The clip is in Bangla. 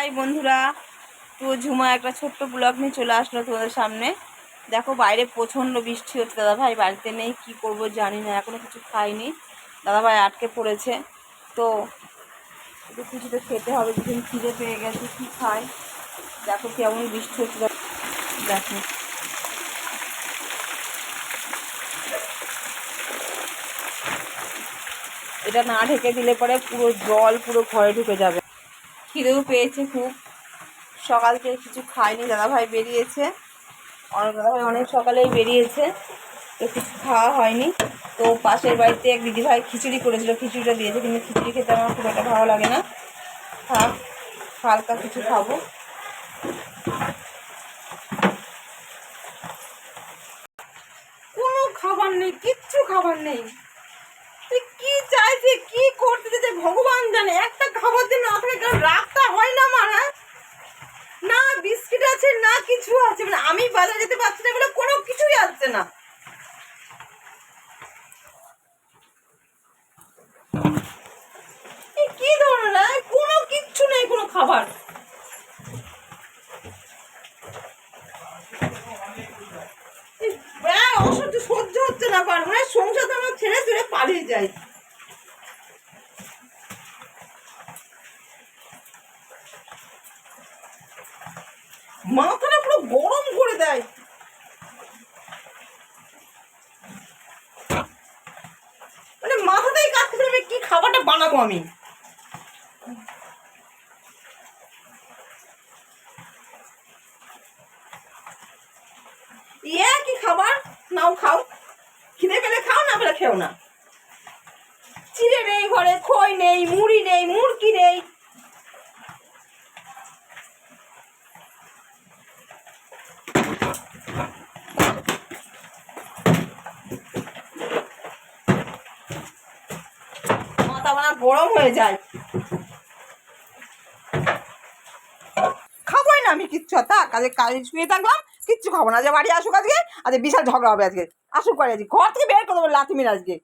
হাই বন্ধুরা, তো ঝুমা একটা ছোট্ট ব্লগ নিয়ে চলে আসলো তোমাদের সামনে। দেখো বাইরে প্রচণ্ড বৃষ্টি হচ্ছে দাদা ভাই বাড়িতে নেই, কি করব জানি না এখনও কিছু খাইনি। দাদা ভাই আটকে পড়েছে, তো একটু কিছু তো খেতে হবে যখন খিদে পেয়ে গেছে, কি খাই? দেখো কেমন বৃষ্টি হচ্ছে, দেখো। এটা না ঢেকে দিলে পরে পুরো জল, পুরো ঘরে ঢুকে যাবে। খিদেও পেয়েছে খুব। সকাল থেকে কিছু খায়নি, দাদাভাই বেরিয়েছে। অনেক দাদাভাই অনেক সকালেই বেরিয়েছে, তো কিছু খাওয়া হয়নি। তো পাশের বাড়িতে এক দিদিভাই খিচুড়ি করেছিল, খিচুড়িটা দিয়েছে, কিন্তু খিচুড়ি খেতে আমার খুব একটা ভালো লাগে না। থাক, হালকা কিছু খাব। কোনো খাবার নেই, কিচ্ছু খাবার নেই। কি চাইছে কি করতে চাইছে ভগবান জানে, একটা খাবার দিন কারণ রাগটা হয় না আমার হ্যাঁ? না বিস্কিট আছে না কিছু আছে মানে আমি বাজারে যেতে পারছি না বলে কোনো কিছুই আসছে না কি ধরনের? কোনো কিচ্ছু নেই কোনো খাবার হ্যাঁ, অসহ্য সহ্য হচ্ছে না পার মানে সংসার তো আমার ছেড়ে ছেড়ে পালিয়ে যায় মাথাটা গরম করে দেয়। মানে মাথাটাই কাজ আমি কি খাবারটা বানাবো আমি? ইয়ে কি খাবার? নাও খাও। খিদে পেলে খাও, না পেলে খেও না। চিড়ে নেই ঘরে, খই নেই, মুড়ি নেই, মুরগি নেই। গরম হয়ে যায়। খাবোই না আমি, কিচ্ছু তা কাজে কাজ শুয়ে থাকলাম, কিচ্ছু খাব না যে বাড়ি আসুক আজকে আজকে বিশাল ঝগড়া হবে আজকে। আসুক করে আজকে, ঘর থেকে বের করে দেবো লাথি মেরে আজকে।